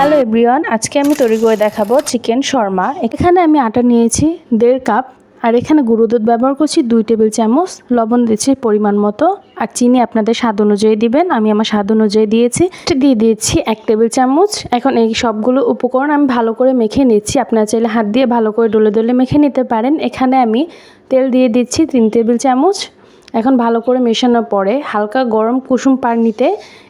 Hello everyone আজকে আমি তৈরি করে দেখাবো চিকেন শর্মা। এখানে আমি আটা নিয়েছি দেড় কাপ, আর এখানে গুঁড়ো দুধ ব্যবহার করছি দুই টেবিল চামচ, লবণ দিচ্ছি পরিমাণ মতো, আর চিনি আপনাদের স্বাদ অনুযায়ী দিবেন। আমি আমার স্বাদ অনুযায়ী দিয়েছি। দিয়ে দিয়েছি এক টেবিল চামচ। এখন এই সবগুলো উপকরণ আমি ভালো করে মেখে নিচ্ছি। আপনারা চাইলে হাত দিয়ে ভালো করে ডলে ডলে মেখে নিতে পারেন। এখানে আমি তেল দিয়ে দিচ্ছি তিন টেবিল চামচ। এখন ভালো করে মেশানোর পরে হালকা গরম কুসুম পানিতে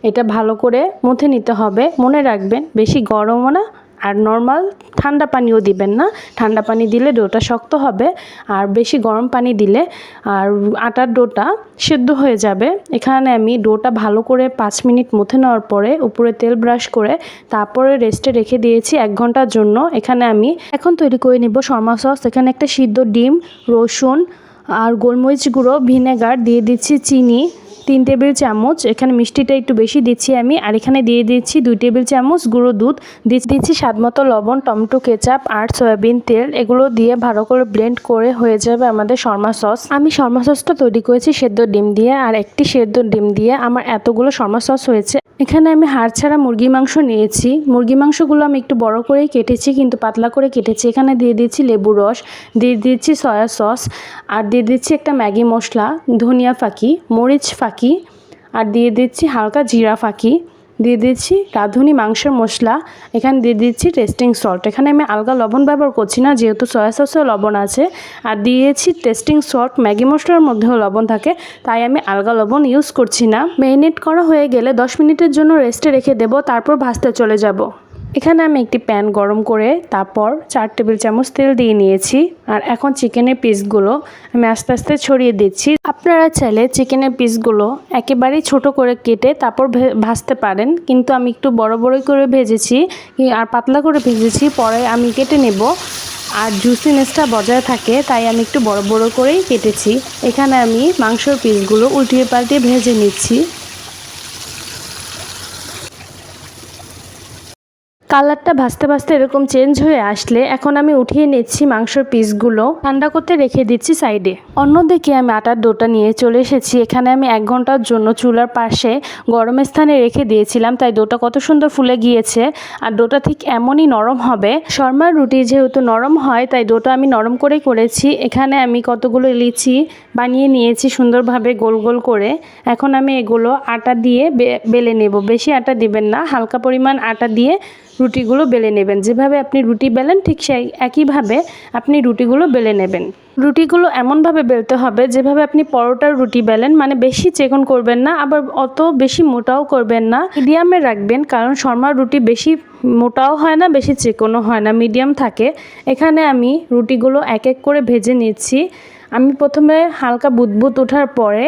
এটা ভালো করে মুথে নিতে হবে। মনে রাখবেন, বেশি গরমও না আর নর্মাল ঠান্ডা পানিও দিবেন না। ঠান্ডা পানি দিলে ডোটা শক্ত হবে আর বেশি গরম পানি দিলে আর আটার ডোটা সেদ্ধ হয়ে যাবে। এখানে আমি ডোটা ভালো করে পাঁচ মিনিট মুথে নেওয়ার পরে উপরে তেল ব্রাশ করে তারপরে রেস্টে রেখে দিয়েছি এক ঘণ্টার জন্য। এখানে আমি এখন তৈরি করে নেব শর্মা সস। এখানে একটা সিদ্ধ ডিম, রসুন আর গোলমরিচ গুঁড়ো ভিনেগার দিয়ে দিচ্ছি চিনি। তিন টেবিল চামচ, এখানে মিষ্টিটা একটু বেশি দিচ্ছি আমি, আর এখানে দিয়ে দিচ্ছি দুই টেবিল চামচ গুঁড়ো দুধ, দিচ্ছি স্বাদ মতো লবণ, টমেটো, কেচাপ আর সয়াবিন তেল, এগুলো দিয়ে ভালো করে ব্লেন্ড করে হয়ে যাবে আমাদের শর্মা সস। আমি শর্মা সসটা তৈরি করেছি সেদ্ধ ডিম দিয়ে, আর একটি সেদ্ধ ডিম দিয়ে আমার এতগুলো শর্মা সস হয়েছে। এখানে আমি হাড় ছাড়া মুরগি মাংস নিয়েছি। মুরগি মাংসগুলো আমি একটু বড় করেই কেটেছি, কিন্তু পাতলা করে কেটেছি। এখানে দিয়ে দিচ্ছি লেবু রস, দিয়ে দিচ্ছি সয়া সস, আর দিয়ে দিচ্ছি একটা ম্যাগি মশলা, ধনিয়া ফাঁকি, মরিচ ফাঁকি। আর দিয়ে দিচ্ছি হালকা জিরা ফাঁকি। দিয়ে দিচ্ছি রাঁধুনি মাংসের মশলা, এখানে দিয়ে দিচ্ছি টেস্টিং সল্ট এখানে আমি আলগা লবণ ব্যবহার করছি না, যেহেতু সয়া সসেও লবণ আছে। আর দিয়েছি টেস্টিং সল্ট ম্যাগি মশলার মধ্যেও লবণ থাকে, তাই আমি আলগা লবণ ইউজ করছি না। মেরিনেট করা হয়ে গেলে দশ মিনিটের জন্য রেস্টে রেখে দেবো, তারপর ভাজতে চলে যাব। এখানে আমি একটি প্যান গরম করে তারপর চার টেবিল চামচ তেল দিয়ে নিয়েছি। আর এখন চিকেনের পিসগুলো আমি আস্তে আস্তে ছড়িয়ে দিচ্ছি। আপনারা চাইলে চিকেনের পিসগুলো একেবারেই ছোট করে কেটে তারপর ভাজতে পারেন। কিন্তু আমি একটু বড় বড়ই করে ভেজেছি আর পাতলা করে ভেজেছি, পরে আমি কেটে নেব। আর জুসিনেসটা বজায় থাকে, তাই আমি একটু বড় বড় করেই কেটেছি। এখানে আমি মাংসর পিসগুলো উল্টিয়ে পাল্টিয়ে ভেজে নিচ্ছি। কালারটা ভাজতে ভাজতে এরকম চেঞ্জ হয়ে আসলে এখন আমি উঠিয়ে নিচ্ছি মাংসর পিসগুলো ঠান্ডা করতে রেখে দিচ্ছি সাইডে অন্যদিকে আমি আটার ডোটা নিয়ে চলে এসেছি। এখানে আমি এক ঘণ্টার জন্য চুলার পাশে গরমের স্থানে রেখে দিয়েছিলাম, তাই ডোটা কত সুন্দর ফুলে গিয়েছে। আর ডোটা ঠিক এমনই নরম হবে। শর্মার রুটি যেহেতু নরম হয়, তাই ডোটা আমি নরম করেই করেছি। এখানে আমি কতগুলো লিচি বানিয়ে নিয়েছি সুন্দরভাবে গোল গোল করে। এখন আমি এগুলো আটা দিয়ে বেলে নেব। বেশি আটা দিবেন না, হালকা পরিমাণ আটা দিয়ে রুটিগুলো বেলে নেবেন। যেভাবে আপনি রুটি বেলেন ঠিক সেই একইভাবে আপনি রুটিগুলো বেলে নেবেন। রুটিগুলো এমনভাবে বেলতে হবে যেভাবে আপনি পরোটার রুটি বেলেন মানে বেশি চেকন করবেন না, আবার অত বেশি মোটাও করবেন না। মিডিয়ামে রাখবেন, কারণ শর্মার রুটি বেশি মোটাও হয় না, বেশি চেকনও হয় না, মিডিয়াম থাকে। এখানে আমি রুটিগুলো এক এক করে ভেজে নিচ্ছি। আমি প্রথমে হালকা বুদবুদ ওঠার পরে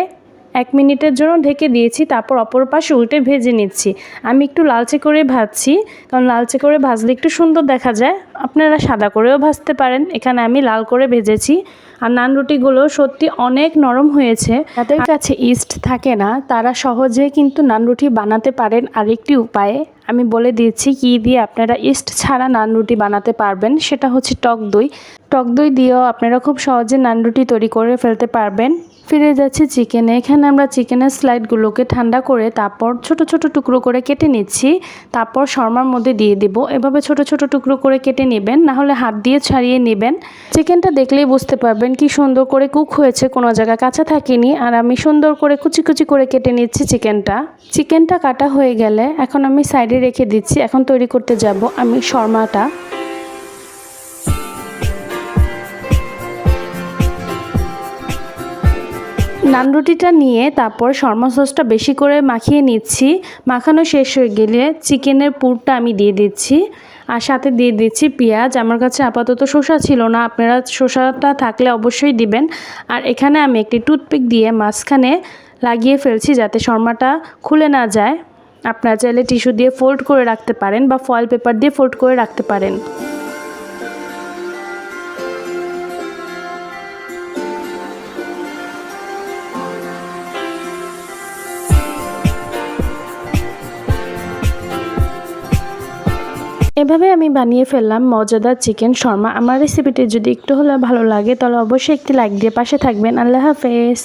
এক মিনিটের জন্য ঢেকে দিয়েছি, তারপর অপর পাশে উল্টে ভেজে নিচ্ছি। আমি একটু লালচে করে ভাজছি, কারণ লালচে করে ভাজলে একটু সুন্দর দেখা যায়। আপনারা সাদা করেও ভাজতে পারেন। এখানে আমি লাল করে ভেজেছি। আর নান রুটিগুলো সত্যি অনেক নরম হয়েছে। তাদের কাছে ইস্ট থাকে না, তারা সহজে কিন্তু নান রুটি বানাতে পারেন আরেকটি উপায়ে। আমি বলে দিচ্ছি কি দিয়ে আপনারা ইস্ট ছাড়া নান রুটি বানাতে পারবেন, সেটা হচ্ছে টক দই। টক দই দিয়েও আপনারা খুব সহজে নান রুটি তৈরি করে ফেলতে পারবেন। ফিরে যাচ্ছি চিকেনে। এখানে আমরা চিকেনের স্লাইডগুলোকে ঠান্ডা করে তারপর ছোট ছোট টুকরো করে কেটে নিচ্ছি। তারপর শর্মার মধ্যে দিয়ে দিব। এভাবে ছোট ছোট টুকরো করে কেটে নেবেন, নাহলে হাত দিয়ে ছাড়িয়ে নেবেন। চিকেনটা দেখলেই বুঝতে পারবেন কি সুন্দর করে কুক হয়েছে, কোনো জায়গা কাঁচা থাকেনি। আর আমি সুন্দর করে কুচি কুচি করে কেটে নিচ্ছি চিকেনটা। চিকেনটা কাটা হয়ে গেলে এখন আমি সাইডে রেখে দিচ্ছি, এখন তৈরি করতে যাব আমি শর্মাটা। নান রুটিটা নিয়ে তারপর শর্মা সসটা বেশি করে মাখিয়ে নিচ্ছি। মাখানো শেষ হয়ে গেলে চিকেনের পুরটা আমি দিয়ে দিচ্ছি। আর সাথে দিয়ে দিচ্ছি পেঁয়াজ। আমার কাছে আপাতত শসা ছিল না। আপনারা শসাটা থাকলে অবশ্যই দিবেন। আর এখানে আমি একটি টুথপিক দিয়ে মাঝখানে লাগিয়ে ফেলছি যাতে শর্মাটা খুলে না যায়। আপনারা চাইলে টিস্যু দিয়ে ফোল্ড করে রাখতে পারেন বা ফয়েল পেপার দিয়ে ফোল্ড করে রাখতে পারেন। এভাবে আমি বানিয়ে ফেললাম মজাদার চিকেন শর্মা। আমার রেসিপিটি যদি একটু হলে ভালো লাগে, তাহলে অবশ্যই একটি লাইক দিয়ে পাশে থাকবেন। আল্লাহ হাফেজ।